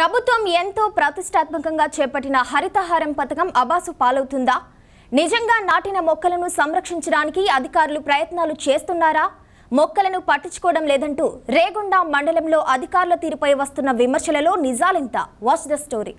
ప్రభుత్వం ఎంతో ప్రతిష్టాత్మకంగా చేపట్టిన హరితహారం పథకం అబాసు పాలవుతుందా? నిజంగా నాటిన మొక్కలను సంరక్షించడానికి అధికారులు ప్రయత్నాలు చేస్తున్నారా? మొక్కలను పట్టించుకోవడం లేదంటూ రేగొండ మండలంలో అధికారుల తీరుపై వస్తున్న విమర్శలలో నిజాలెంత? వాచ్ ద స్టోరీ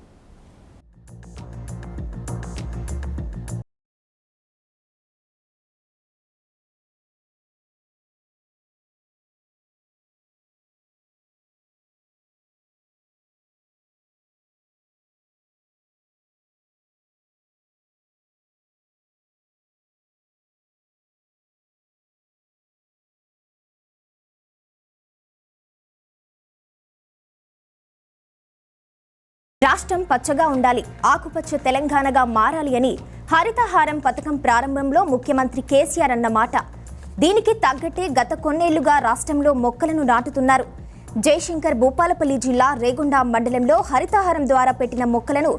రాష్ట్రం పచ్చగా ఉండాలి ఆకుపచ్చ తెలంగాణగా మారాలి అని హరితహారం పథకం ప్రారంభంలో ముఖ్యమంత్రి కేసీఆర్ అన్న మాట. దీనికి తగ్గట్టే గత కొన్నేళ్ళుగా రాష్ట్రంలో మొక్కలను నాటుతున్నారు. జయశంకర్ భూపాలపల్లి జిల్లా రేగొండ మండలంలో హరితహారం ద్వారా పెట్టిన మొక్కలను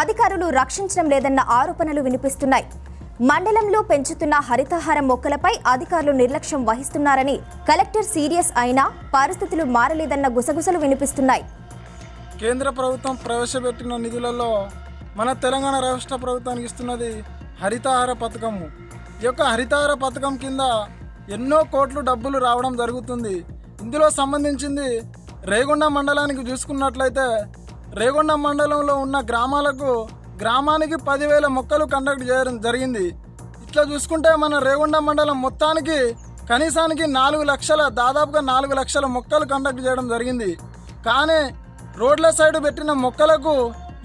అధికారులు రక్షించడం లేదన్న ఆరోపణలు వినిపిస్తున్నాయి. మండలంలో పెంచుతున్న హరితహారం మొక్కలపై అధికారులు నిర్లక్ష్యం వహిస్తున్నారని కలెక్టర్ సీరియస్ అయినా పరిస్థితులు మారలేదన్న గుసగుసలు వినిపిస్తున్నాయి. కేంద్ర ప్రభుత్వం ప్రవేశపెట్టిన నిధులలో మన తెలంగాణ రాష్ట్ర ప్రభుత్వానికి ఇస్తున్నది హరితహార పథకము ఈ యొక్క హరితహార పథకం కింద ఎన్నో కోట్లు డబ్బులు రావడం జరుగుతుంది. ఇందులో సంబంధించింది రేగొండ మండలానికి చూసుకున్నట్లయితే రేగొండ మండలంలో ఉన్న గ్రామాలకు గ్రామానికి పదివేల మొక్కలు కండక్ట్ చేయడం జరిగింది. ఇట్లా చూసుకుంటే మన రేగొండ మండలం మొత్తానికి కనీసానికి నాలుగు లక్షల దాదాపుగా నాలుగు లక్షల మొక్కలు కండక్ట్ చేయడం జరిగింది. కానీ రోడ్ల సైడ్ పెట్టిన మొక్కలకు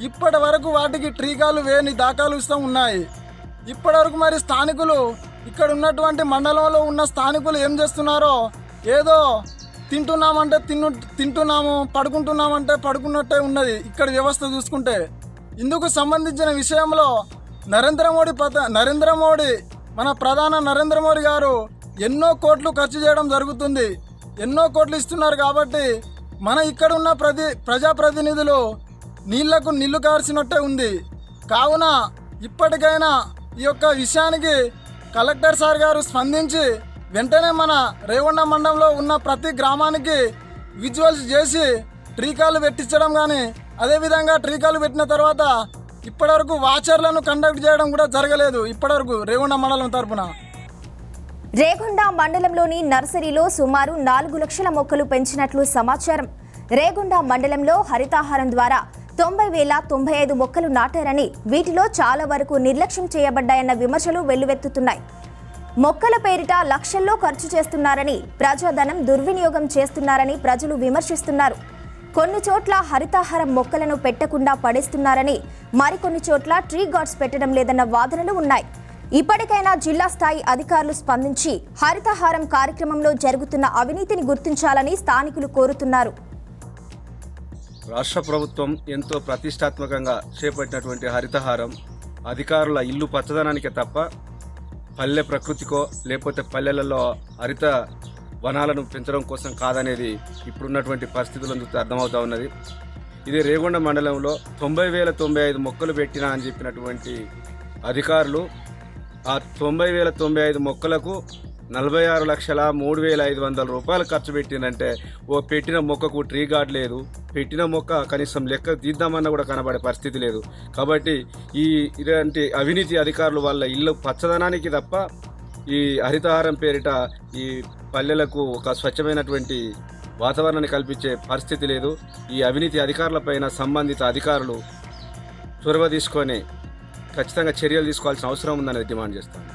ఇప్పటి వరకు వాటికి ట్రీకాలు వేని దాఖలు ఇస్తూ ఉన్నాయి. ఇప్పటివరకు మరి స్థానికులు ఇక్కడ ఉన్నటువంటి మండలంలో ఉన్న స్థానికులు ఏం చేస్తున్నారో ఏదో తింటున్నామంటే తిన్ను తింటున్నాము పడుకుంటున్నామంటే పడుకున్నట్టే ఉన్నది ఇక్కడ వ్యవస్థ చూసుకుంటే. ఇందుకు సంబంధించిన విషయంలో నరేంద్ర మోడీ పత నరేంద్ర మోడీ మన ప్రధాన నరేంద్ర మోడీ గారు ఎన్నో కోట్లు ఖర్చు చేయడం జరుగుతుంది. ఎన్నో కోట్లు ఇస్తున్నారు కాబట్టి మన ఇక్కడ ఉన్న ప్రతి ప్రజాప్రతినిధులు నీళ్ళకు నీళ్ళు కార్చినట్టే ఉంది. కావున ఇప్పటికైనా ఈ యొక్క విషయానికి కలెక్టర్ సార్ గారు స్పందించి వెంటనే మన రేవణ మండలంలో ఉన్న ప్రతి గ్రామానికి విజువల్స్ చేసి ట్రీకాలు పెట్టించడం కానీ అదేవిధంగా ట్రీకాలు పెట్టిన తర్వాత ఇప్పటివరకు వాచర్లను కండక్ట్ చేయడం కూడా జరగలేదు. ఇప్పటివరకు రేవణ మండలం తరపున. రేగొండ మండలంలోని నర్సరీలో సుమారు నాలుగు లక్షల మొక్కలు పెంచినట్లు సమాచారం. రేగొండ మండలంలో హరితాహారం ద్వారా తొంభై వేల తొంభై ఐదు మొక్కలు నాటారని వీటిలో చాలా వరకు నిర్లక్ష్యం చేయబడ్డాయన్న విమర్శలు వెల్లువెత్తుతున్నాయి. మొక్కల పేరిట లక్షల్లో ఖర్చు చేస్తున్నారని ప్రజాధనం దుర్వినియోగం చేస్తున్నారని ప్రజలు విమర్శిస్తున్నారు. కొన్ని చోట్ల హరితాహారం మొక్కలను పెట్టకుండా పడేస్తున్నారని మరికొన్ని చోట్ల ట్రీ గార్డ్స్ పెట్టడం లేదన్న వాదనలు ఉన్నాయి. ఇప్పటికైనా జిల్లా స్థాయి అధికారులు స్పందించి హరితహారం కార్యక్రమంలో జరుగుతున్న అవినీతిని గుర్తించాలని స్థానికులు కోరుతున్నారు. రాష్ట్ర ప్రభుత్వం ఎంతో ప్రతిష్టాత్మకంగా చేపట్టినటువంటి హరితహారం అధికారుల ఇల్లు పచ్చదనానికే తప్ప పల్లె ప్రకృతికో లేకపోతే పల్లెలలో హరిత వనాలను పెంచడం కోసం కాదనేది ఇప్పుడున్నటువంటి పరిస్థితులను చూస్తే అర్థమవుతా ఉన్నది. ఇది రేగొండ మండలంలో తొంభై వేల తొంభై ఐదు మొక్కలు పెట్టినా అని చెప్పినటువంటి అధికారులు ఆ తొంభై వేల తొంభై ఐదు మొక్కలకు నలభై ఆరు లక్షల మూడు వేల ఐదు వందల రూపాయలు ఖర్చు పెట్టిందంటే ఓ పెట్టిన మొక్కకు ట్రీ గార్డ్ లేదు. పెట్టిన మొక్క కనీసం లెక్క తీద్దామన్నా కూడా కనబడే పరిస్థితి లేదు. కాబట్టి ఈ ఇలాంటి అవినీతి అధికారుల వల్ల ఇల్లు పచ్చదనానికి తప్ప ఈ హరితహారం పేరిట ఈ పల్లెలకు ఒక స్వచ్ఛమైనటువంటి వాతావరణాన్ని కల్పించే పరిస్థితి లేదు. ఈ అవినీతి అధికారులపైన సంబంధిత అధికారులు చొరవ తీసుకొని ఖచ్చితంగా చర్యలు తీసుకోవాల్సిన అవసరం ఉందని డిమాండ్ చేస్తాను.